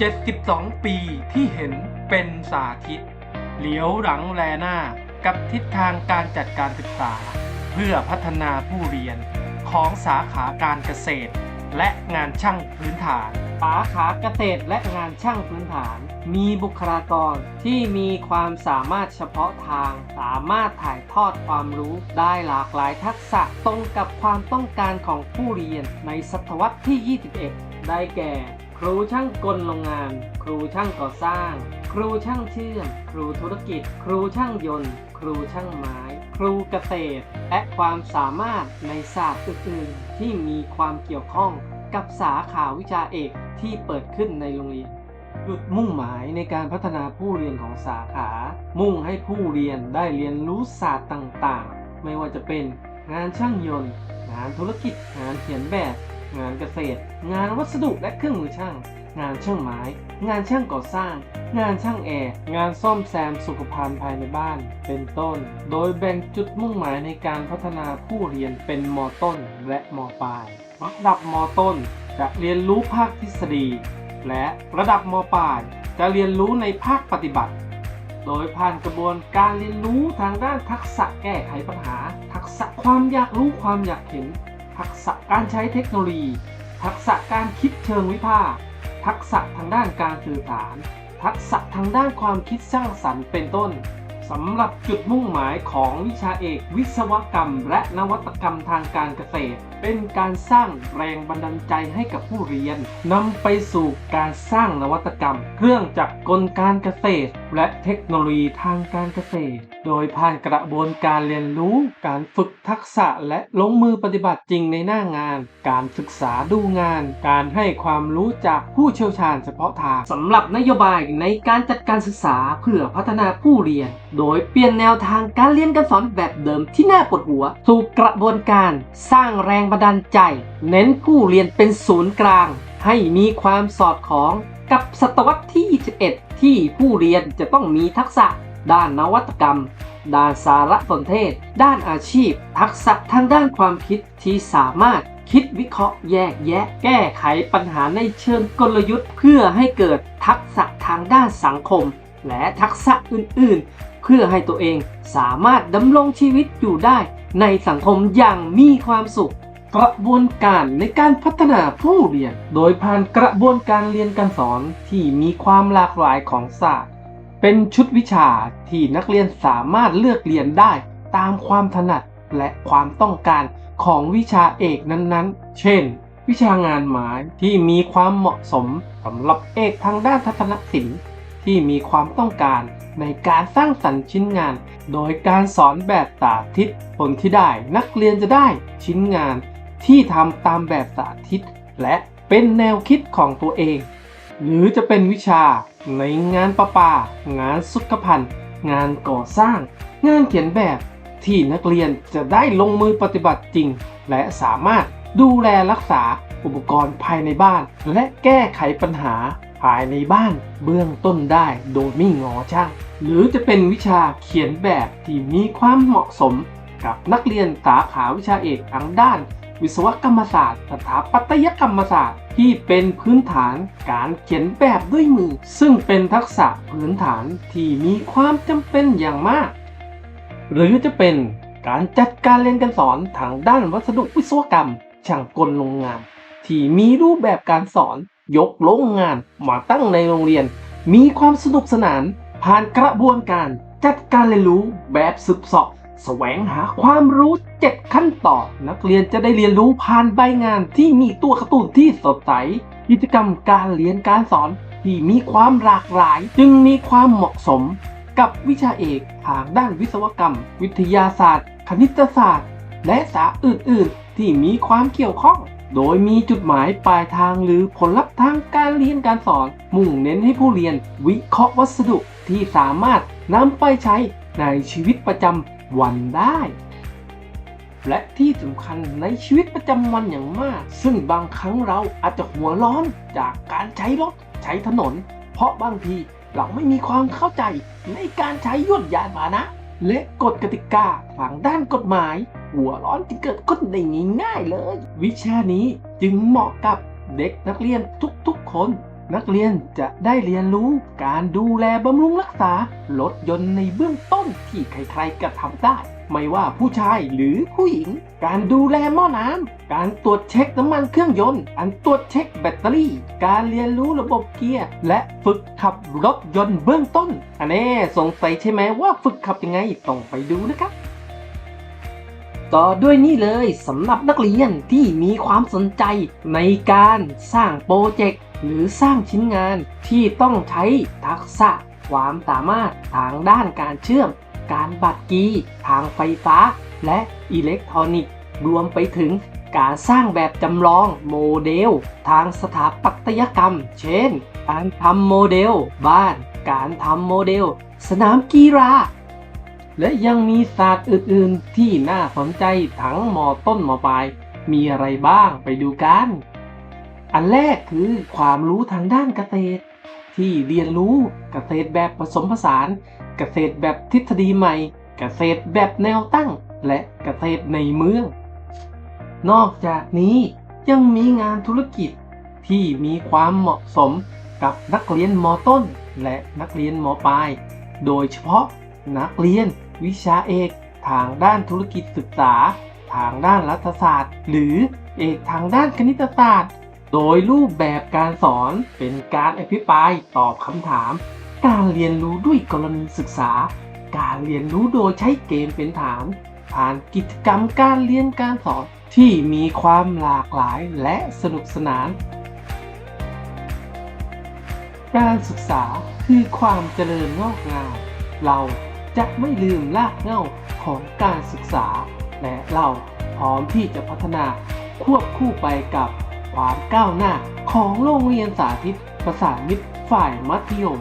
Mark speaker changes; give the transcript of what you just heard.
Speaker 1: 72 ปีที่เห็นเป็นสาธิต เหลียวหลังแลหน้ากับทิศทางการจัดการศึกษา เพื่อพัฒนาผู้เรียนของสาขาการเกษตร และงานช่างพื้นฐาน สาขาเกษตรและงานช่างพื้นฐาน มีบุคลากรที่มีความสามารถเฉพาะทาง สามารถถ่ายทอดความรู้ได้หลากหลายทักษะตรงกับความต้องการของผู้เรียนในศตวรรษที่ 21 ได้แก่ ครูช่างกลโรงงาน ครูช่างก่อสร้าง ครูช่างเชื่อม ครูธุรกิจ ครูช่างยนต์ ครูช่างไม้ ครูเกษตร และความสามารถในศาสตร์อื่นๆ ที่มีความเกี่ยวข้องกับสาขาวิชาเอกที่เปิดขึ้นในโรงเรียนจุดมุ่งหมายในการพัฒนาผู้เรียนของสาขา มุ่งให้ผู้เรียนได้เรียนรู้ศาสตร์ต่างๆ ไม่ว่าจะเป็นงานช่างยนต์ งานธุรกิจ งานเขียนแบบ งานเกษตร งานวัสดุและเครื่องมือช่าง งานช่างไม้ งานช่างก่อสร้าง งานช่างแอร์งานซ่อมแซมสุขภัณฑ์ภายในบ้าน เป็นต้น โดยแบ่งจุดมุ่งหมายในการพัฒนาผู้เรียนเป็นมต้นและมปลาย ระดับมต้นจะเรียนรู้ภาคทฤษฎี และระดับมปลายจะเรียนรู้ในภาคปฏิบัติ โดยผ่านกระบวนการเรียนรู้ทางด้านทักษะแก้ไขปัญหา ทักษะความอยากรู้ความอยากเห็น ทักษะการใช้เทคโนโลยี ทักษะการคิดเชิงวิพากษ์ทักษะทางด้านการสื่อสาร ทักษะทางด้านความคิดสร้างสรรค์เป็นต้นสำหรับจุดมุ่งหมายของวิชาเอกวิศวกรรม และนวัตกรรมทางการเกษตร เป็นการสร้างแรงบันดาลใจให้กับผู้เรียนนำไปสู่การสร้างนวัตกรรม เครื่องจักรกลการเกษตร และเทคโนโลยีทางการเกษตร โดยผ่านกระบวนการเรียนรู้ การฝึกทักษะและลงมือปฏิบัติจริงในหน้างาน การศึกษาดูงาน การให้ความรู้จากผู้เชี่ยวชาญเฉพาะทางสำหรับนโยบายในการจัดการศึกษาเพื่อพัฒนาผู้เรียน โดยเปลี่ยนแนวทางการเรียนการสอนแบบเดิมที่น่าปวดหัว สู่กระบวนการสร้างแรงบันดาลใจ เน้นผู้เรียนเป็นศูนย์กลาง ให้มีความสอดคล้องกับศตวรรษที่ 21 ที่ผู้เรียนจะต้องมีทักษะ ด้านนวัตกรรม ด้านสารสนเทศ ด้านอาชีพ ทักษะทางด้านความคิดที่สามารถคิดวิเคราะห์แยกแยะ แก้ไขปัญหาในเชิงกลยุทธ์ เพื่อให้เกิดทักษะทางด้านสังคม และทักษะอื่น ๆ เพื่อให้ตัวเองสามารถดำรงชีวิตอยู่ได้ในสังคมอย่างมีความสุข กระบวนการในการพัฒนาผู้เรียน โดยผ่านกระบวนการเรียนการสอนที่มีความหลากหลายของศาสตร์ เป็นชุดวิชาที่นักเรียนสามารถเลือกเรียนได้ตามความถนัดและความต้องการของวิชาเอกนั้นๆ เช่น วิชางานไม้ที่มีความเหมาะสมสำหรับเอกทางด้านทัศนศิลป์ ที่มีความต้องการในการสร้างสรรค์ชิ้นงาน โดยการสอนแบบสาธิตผลที่ได้นักเรียนจะได้ชิ้นงาน ที่ทำตามแบบสาธิต และเป็นแนวคิดของตัวเอง หรือจะเป็นวิชาในงานประปา งานสุขภัณฑ์ งานก่อสร้าง งานเขียนแบบที่นักเรียนจะได้ลงมือปฏิบัติจริง และสามารถดูแลรักษาอุปกรณ์ภายในบ้าน และแก้ไขปัญหาภายในบ้านเบื้องต้นได้โดยไม่งอช่าง หรือจะเป็นวิชาเขียนแบบที่มีความเหมาะสม กับนักเรียนสาขาวิชาเอกทางด้าน วิศวกรรมศาสตร์สถาปัตยกรรมศาสตร์ ที่เป็นพื้นฐานการเขียนแบบด้วยมือ ซึ่งเป็นทักษะพื้นฐานที่มีความจำเป็นอย่างมาก หรือจะเป็นการจัดการเรียนการสอนทางด้านวัสดุวิศวกรรม ช่างกลโรงงาน ที่มีรูปแบบการสอนยกโรงงานมาตั้งในโรงเรียน มีความสนุกสนาน ผ่านกระบวนการจัดการเรียนรู้แบบสืบสอบ แสวงหาความรู้ 7 ขั้นตอนนักเรียนจะได้เรียนรู้ผ่านใบงานที่มีตัวการ์ตูนที่สดใส กิจกรรมการเรียนการสอนที่มีความหลากหลาย จึงมีความเหมาะสม กับวิชาเอกทางด้านวิศวกรรม วิทยาศาสตร์ คณิตศาสตร์ และสาอื่นๆ ที่มีความเกี่ยวข้อง โดยมีจุดหมายปลายทางหรือผลลัพธ์ทางการเรียนการสอน มุ่งเน้นให้ผู้เรียนวิเคราะห์วัสดุที่สามารถนำไปใช้ในชีวิตประจำ วันได้ และที่สำคัญในชีวิตประจำวันอย่างมาก ซึ่งบางครั้งเราอาจจะหัวร้อนจากการใช้รถใช้ถนน เพราะบางทีเราไม่มีความเข้าใจในการใช้ยวดยานพาหนะ และกฎกติกาทางด้านกฎหมาย หัวร้อนจะเกิดขึ้นได้ง่ายๆเลย วิชานี้จึงเหมาะกับเด็กนักเรียนทุกๆคน นักเรียนจะได้เรียนรู้การดูแลบำรุงรักษารถยนต์ในเบื้องต้นที่ใครๆก็ทำได้ ไม่ว่าผู้ชายหรือผู้หญิง การดูแลหม้อน้ำการตรวจเช็คน้ำมันเครื่องยนต์การตรวจเช็คแบตเตอรี่ การเรียนรู้ระบบเกียร์ และฝึกขับรถยนต์เบื้องต้น อันนี้สงสัยใช่ไหมว่าฝึกขับยังไงต้องไปดูนะครับต่อด้วยนี่เลยสำหรับนักเรียนที่มีความสนใจในการสร้างโปรเจกต์ หรือสร้างชิ้นงานที่ต้องใช้ทักษะความสามารถทางด้านการเชื่อม การบัดกี ทางไฟฟ้า และอิเล็กทรอนิกส์ รวมไปถึงการสร้างแบบจำลองโมเดล ทางสถาปัตยกรรม เช่น การทำโมเดล บ้าน การทำโมเดล สนามกีฬา และยังมีศาสตร์อื่น ๆ ที่น่าสนใจทั้งมอต้นมอปลาย มีอะไรบ้างไปดูกัน อันแรกคือความรู้ทางด้านเกษตร ที่เรียนรู้เกษตรแบบผสมผสาน เกษตรแบบทฤษฎีใหม่ เกษตรแบบแนวตั้ง และเกษตรในเมือง นอกจากนี้ยังมีงานธุรกิจที่มีความเหมาะสมกับนักเรียนมต้น และนักเรียนมปลาย โดยเฉพาะนักเรียนวิชาเอกทางด้านธุรกิจศึกษา ทางด้านรัฐศาสตร์ หรือเอกทางด้านคณิตศาสตร์ โดยรูปแบบการสอนเป็นการอภิปรายตอบคำถาม การเรียนรู้ด้วยกรณีศึกษา การเรียนรู้โดยใช้เกมเป็นฐาน ผ่านกิจกรรมการเรียนการสอนที่มีความหลากหลายและสนุกสนาน การศึกษาคือความเจริญงอกงามเราจะไม่ลืมรากเหง้าของการศึกษา และเราพร้อมที่จะพัฒนาควบคู่ไปกับ ความก้าวหน้าของโรงเรียนสาธิตประสานมิตรฝ่ายมัธยม